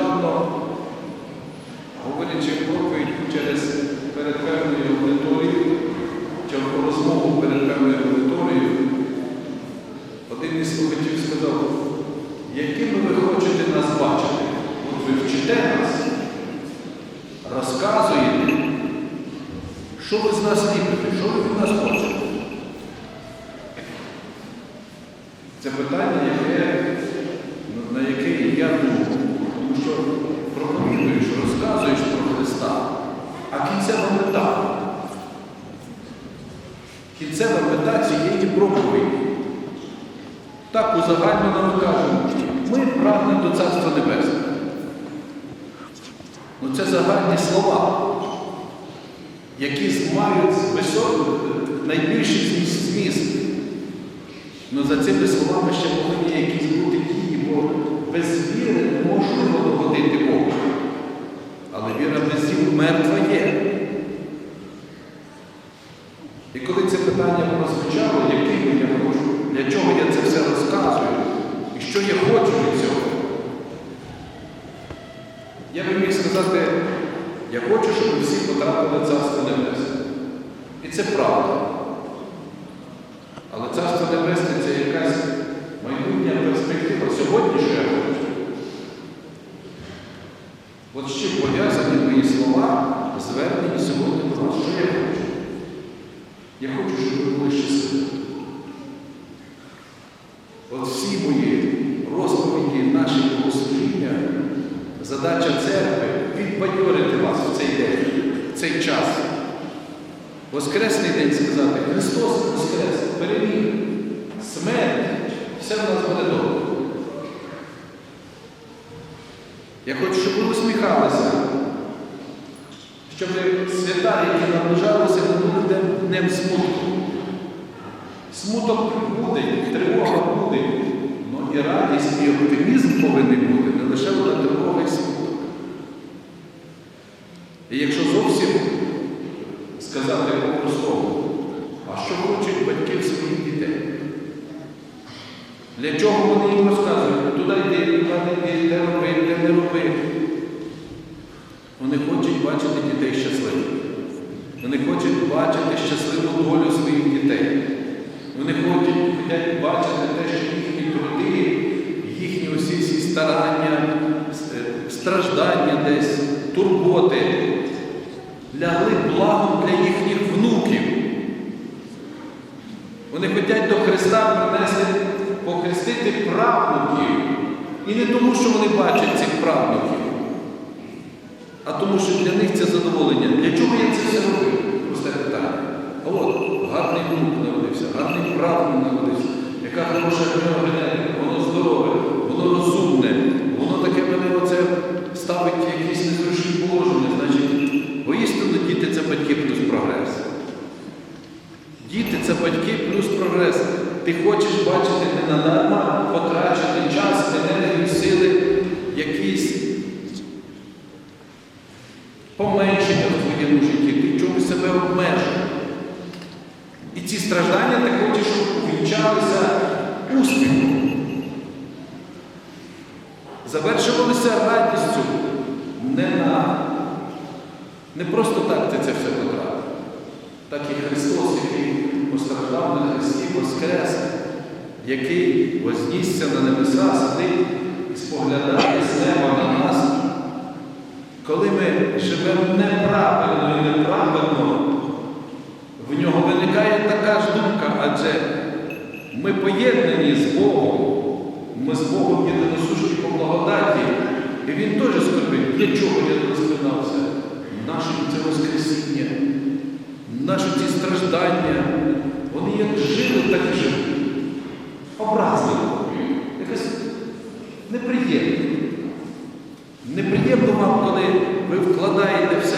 Нещодавно, говорячи проповідь через перед певною аудиторією, чи розмову перед певною аудиторією, один із слухачів сказав, якими ви хочете нас бачити? От ви вчите нас, розказуєте, що ви з нас ліпите, що ви від нас хочете? Це питання, яке, на яке я думаю, тому що проповідуєш, розказуєш про Христа, а кінцева мета. Кінцева мета цієї проповіді. Так узагальнено ми кажемо, ми прагнемо до Царства Небесного. Ну це загальні слова, які мають високий, найбільший зміст-. Ну за цими словами ще повинні якісь бути дії, бо без віри неможливо догодити Богу. Але віра без діл мертва є. І коли питання прозвучало, яким я хочу, для чого я це все розказую, і що я хочу від цього, я би міг сказати, я хочу, щоб всі потрапили в Царство Небесне. І це правда. Але Царство Небесне це якась майбутня перспектива. Сьогодні що я хочу. От з чим пов'язані мої слова, звернені сьогодні до вас. Що я хочу? Я хочу, щоб ви були щасливі. От всі мої розповіді, наші богослужіння, задача церкви підбадьорити вас в цей день, в цей час. Воскресний день сказати, Христос Воскрес, переміг, смерть, все в нас буде добре. Я хочу, щоб ви усміхалися, щоб свята, які наближалися, не були днем- смутку. Смуток буде, тривога буде, але і радість, і оптимізм повинен бути, не лише вона тривога і смуток. І якщо зовсім сказати по-простому, а що хочуть батьки своїх дітей? Для чого вони їм розказують? Туди йди, туди не йди, де роби, де не роби. Вони хочуть бачити дітей щасливими. Вони хочуть бачити щасливу долю своїх дітей. Вони хочуть, хочуть бачити те, що їхні труди, їхні усі ці старання, страждання десь, турботи лягли благом для їхніх внуків. Вони хочуть до Христа принести, похрестити правнуків. І не тому, що вони бачать цих правнуків, а тому, що для них це задоволення. Для чого я це все робив? Просте питання. А от гарний внук народився, гарний правнук народився, яка хороша генетика, воно здорове, воно розумне, воно таке мене оце ставить в якісь незручні положення. Значить, воістину діти це батьки плюс прогрес. Діти це батьки плюс прогрес. Ти хочеш бачити не надарма потрачений час, енергію, сили, якісь поменшення в твоєму житті, ти чомусь себе обмежуєш. І ці страждання ти хочеш, щоб увінчалися успіхом. Завершувалися радістю не на не просто так ти це все потрапив. Так і Христос, який постраждав на Христі, воскрес, який вознісся на небеса, сидить і споглядає з неба на нас. Коли ми живемо неправильно і неправильно, в нього виникає така ж думка, адже ми поєднані з Богом, ми з Богом єдиносущі по благодаті. І він теж скорбить, для чого я не розпинався. Наше це Воскресіння, наші ці страждання, вони як жили, так і жили. Образливо, якось неприємно. Неприємно вам, коли ви вкладаєте все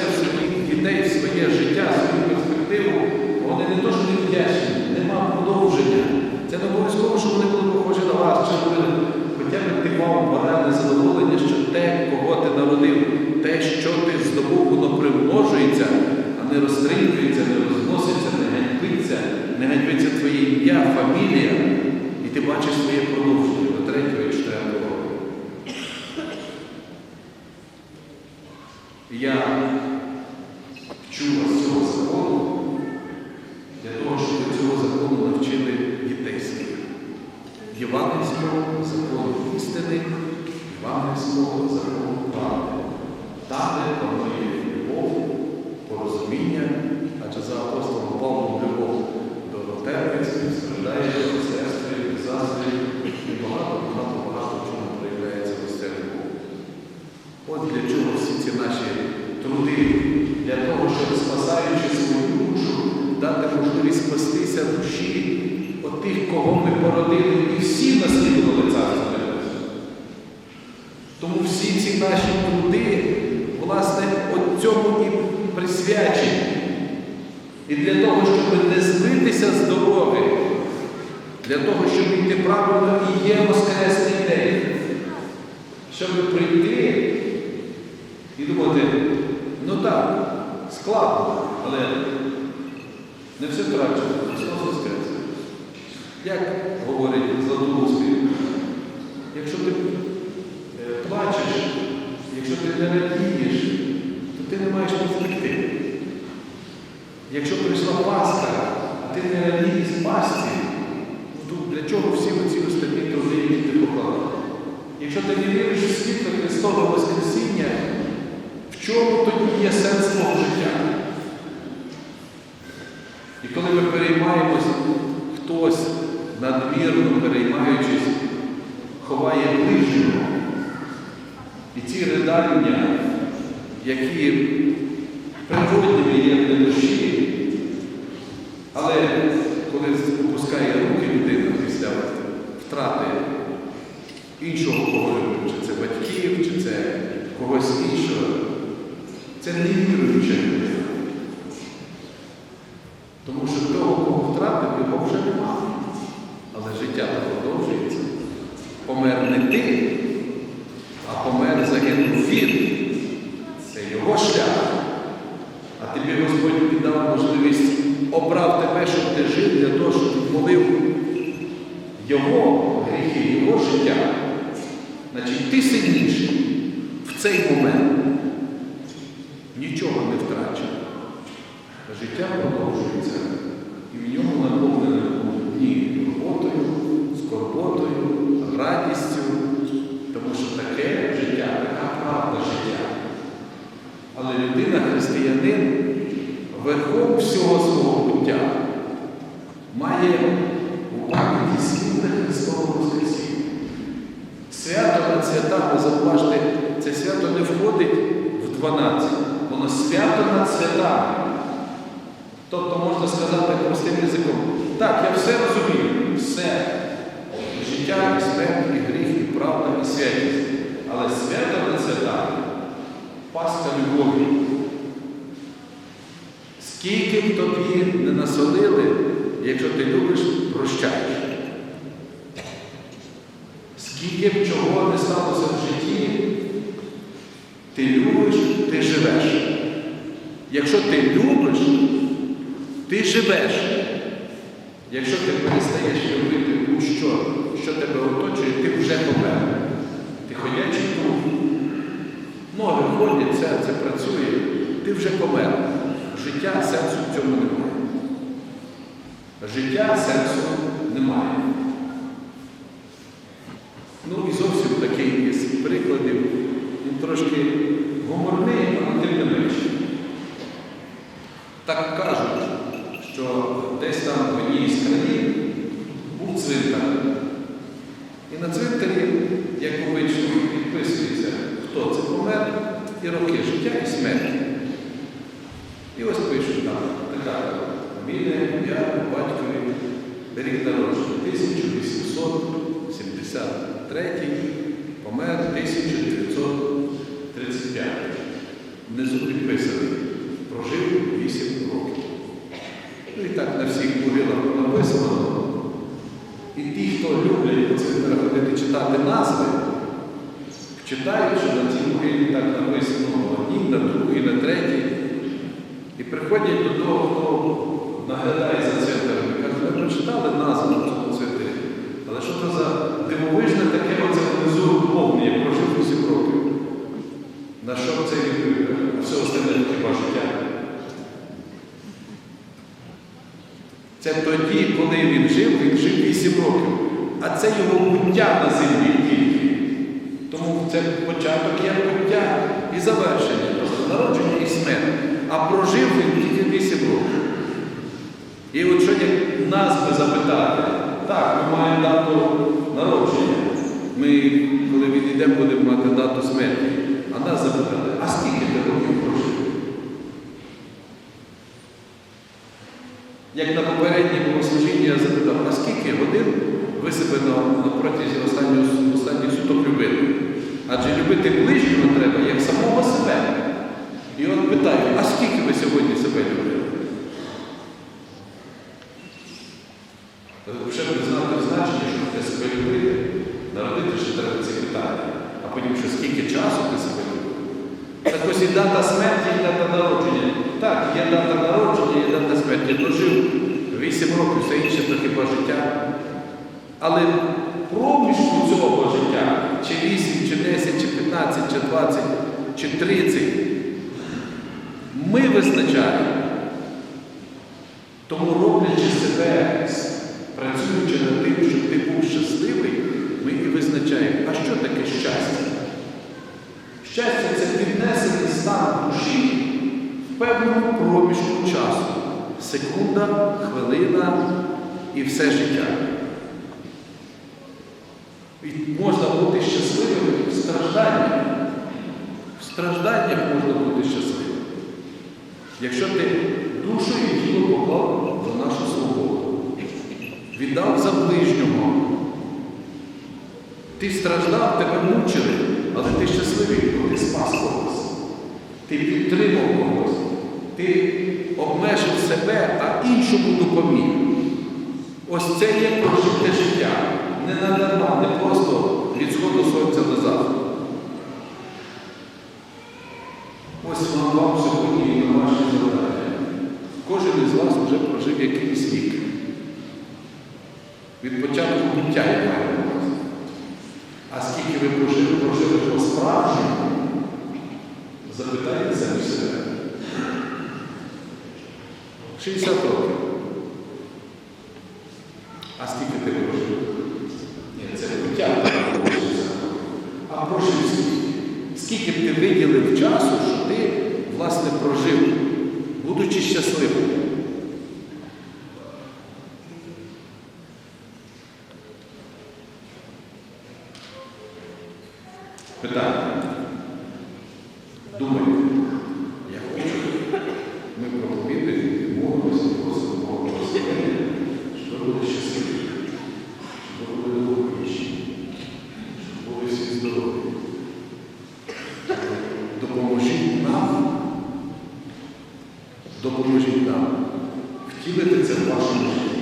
не розстрілюється, не розноситься, не ганьбиться, не ганьбиться твоє ім'я, фамілія, і ти бачиш своє продовження до третього і четвертого. року. Я вчу вас цього закону для того, щоб цього закону навчили дітей своїх. Євангельського закону істини, Євангельського закону правди. Там, де любов, порозуміння, адже за апостолом Павлом любов до терпиться, страждає до сестри, застрі, і багато, багато, багато чому проявляється ось ця. От для чого всі ці наші труди, для того, щоб спасаючи свою душу, дати можливість спастися душі от тих, кого ми породили, і всі наслідували царство Тому всі ці наші труди, присвячені. І для того, щоб не збитися з дороги, для того, щоб йти правильно і є Воскресний день, щоб прийти і думати, ну так, складно, але не все втрачено, Христос Воскрес. Як говорить Златоуст, якщо ти е, плачеш, якщо ти не радієш, то ти не маєш перспективи. Якщо прийшла Пасха, а ти не радієш Пасці, ну, то для чого всі оці останні труди, які ти покладав? Якщо ти не віриш у світло Христове Воскресіння, в чому тоді є сенс твого життя? І коли ми переймаємось, хтось надмірно переймаючись, ховає ближнього, і ці ридання, які природніми є для душі, але коли опускає руки людина після втрати іншого кого чи це батьків, чи це когось іншого, це не віруюча людина. Тому що того, кого втратив, його вже немає. Але життя продовжується. Помер не ти, а помер загинув він. Це його шлях. А тобі Господь піддав можливість, обрав тебе, щоб ти жив для того, щоб ти молив його гріхи, його життя. Значить, ти сильніший в цей момент. Нічого не втрачено. Життя продовжується. І в ньому наповнене дні роботою, скорботою, радістю, тому що таке життя, така правда життя. Але людина, християнин, верхом всього свого буття має у пам'яті світле Христове Воскресіння. Свято над святами, зауважте, це свято не входить в 12, воно свято над святами. Тобто можна сказати простим язиком, так, я все розумію, все. Життя, і смерть, і гріх, і правда, і святість. Але свято над святами, Пасха любові. Скільки б тобі не насолили, якщо ти любиш, прощаєш. Скільки б чого не сталося в житті, ти любиш, ти живеш. Якщо ти любиш, ти живеш. Якщо ти перестаєш любити будь-що, що тебе оточує, ти вже помер. Ти ходячий труп. Ноги ходять, серце працює, ти вже помер. Життя сенсу в цьому немає. Життя сенсу немає. Ну і зовсім такий із прикладів, він трошки гуморний, але тим не менше. Так кажуть, що десь там в одній з країн був цвинтар. І на цвинтарі, як обично, підписується, хто це помер, і роки життя і смерті. І ось пишуть там така фамілія, я батькові, рік народження 1873, помер 1935. Внизу підписаний. Прожив 8 років. Ну і так на всіх могилах написано. І ті, хто люблять ходити читати назви, читають, що на цій могилі так написано на одній, на другій, на третій. І приходять до того, хто наглядає за цвинтарем, і кажуть, ми прочитали назву на цьому. Але що це за дивовижне таке оце внизу повне, як прожив 8 років. На що це? Все остальне хіба життя? Це тоді, коли він жив, він жив 8 років. А це його буття на землі тільки. Тому це початок є буття і завершення, тобто народження і смерть. А прожив він тільки 8 років. І от що як нас би запитати, так, ми маємо дату народження. Ми, коли відійдемо, будемо мати дату смерті. А нас запитали, а скільки ти років прожив? Як на попередньому богослужінні я запитав, а скільки годин ви себе на, протязі останніх, останніх суток любили? Адже любити ближнього треба, як самого себе. І от питаю, а скільки ви сьогодні себе любили? Щоб знати значення, що ти себе любити, народити, що треба ці питання, а потім, що скільки часу ти себе любив. Так ось і дата смерті, і дата народження. Так, є дата народження, смерті. Дожив 8 років, все інше то хіба життя. Але проміжку цього життя, чи 8, чи 10, чи 15, чи 20, чи 30, ми визначаємо. Тому роблячи себе, працюючи над тим, щоб ти був щасливий, ми і визначаємо, а що таке щастя? Щастя це піднесений стан душі в певному проміжку часу. Секунда, хвилина і все життя. І можна бути щасливим в стражданнях. В стражданнях можна бути щасливим. Якщо ти душу і тіло поклав за нашу свободу, віддав за ближнього, ти страждав, тебе мучили, але ти щасливий, бо ти спас когось. Ти підтримав когось. Ти обмежив себе, а іншому допоміг. Ось це є прожите життя. Не надарма, не просто від сходу сонця до заходу. Ось вам вам сьогодні і на ваші завдання. Кожен із вас вже прожив якийсь вік. Від початку буття я маю на увазі. А скільки ви прожили, прожили по справжньому, запитайте самі себе. 60 років. А скільки ти прожив? Ні, це буття. А прожив скільки? Скільки б ти виділив часу, що ти, власне, прожив, будучи щасливим? Питання. Думайте, я хочу. Ми проповідуємо, молимося, просимо Бога благословення, щоб ви були щасливі, щоб ви були довговічні, щоб були всі здорові. Допоможіть нам, допоможіть нам втілити це в вашому житті.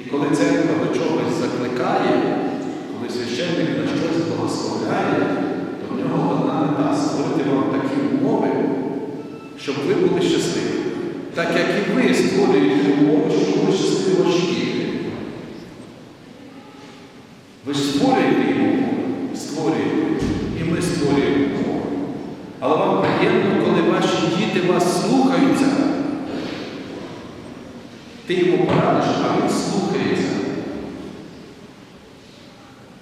І коли церква до чогось закликає, коли священник на щось благословляє, то в нього одна мета створити вам такі умови, щоб ви були щасливі. Так як і ви створюєте умови, щоб були щасливі ваші. Ви створюєте умови, створюєте, і ми створюємо. Але вам приємно, коли ваші діти вас слухаються, ти йому порадиш, а він слухається.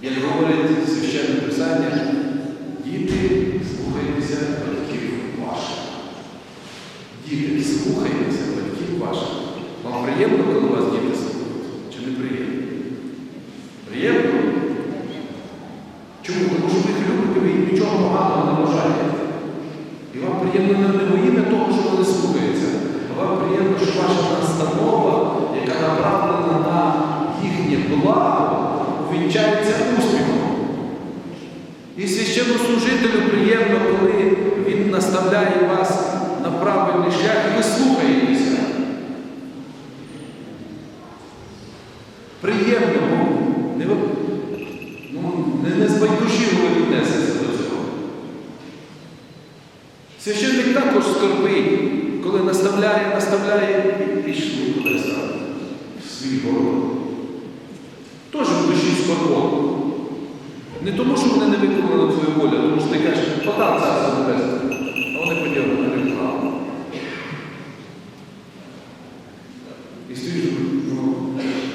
Як говорить священне писання, діти слухаються батьків ваших. Діти слухаються батьків ваших. Вам приємно, коли вас діти слухають? Чи не приємно? Приємно? Чому? Тому що ви любите, ви нічого поганого не бажаєте. Приємно не не того, що вони слухаються, вам приємно, що ваша настанова, яка направлена на їхнє благо, увінчається успіхом. І священнослужителю приємно, коли він наставляє вас на правильний шлях, і ви слухаєтеся. Приємно, не, ну, не, не збайдужі ви віднесеться до цього. Священник також скорбить, коли наставляє, наставляє і пішли кудись в свій город. Теж в душі скорботу. Не тому, що вони не виконали твою волю, а тому що ти кажеш, подав царство небесне, а вони поділи на рекламу. І стоїш, ну,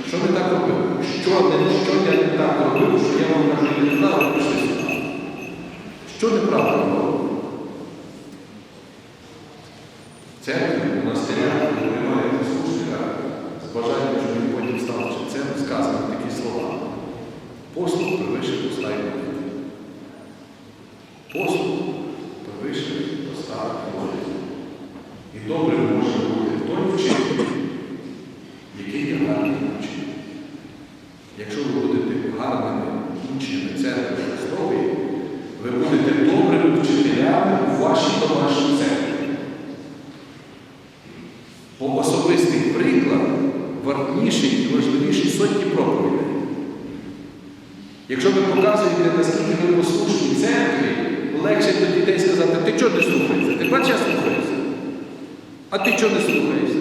що не так робив? Що не, що я не так робив, що я вам кажу, не знав, ви пішли сюди. Що неправильно робив? Церкві, монастиря, немає послушника, з бажанням, щоб він потім став ченцем, сказано такі слова. Послуг превише поста і молитви. Послуг превише поста і молитви. І добре може бути той вчитель, який є гарний учень. Якщо ви будете гарними учнями церкви Христової, ви будете добрими вчителями у вашій домашній церкві. Бо особистий приклад вартніший і важливіший сотні проповідей. Якщо ви показуєте, наскільки ви послушні церкві, легше до дітей сказати, ти чого не слухаєшся? Ти бачиш, я слухаюся. А ти чого не слухаєшся?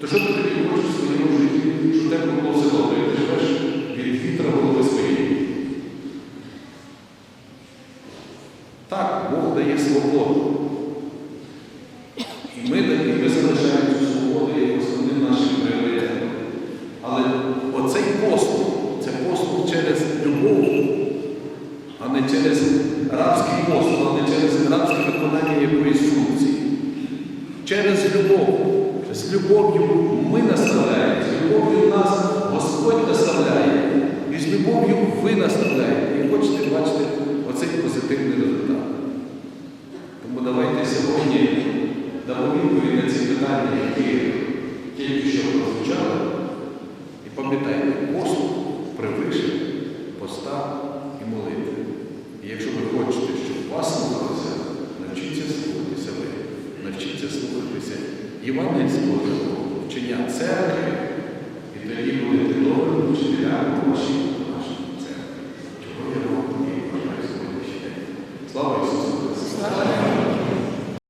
То що ти тобі хочеш в своєму житті, що тебе було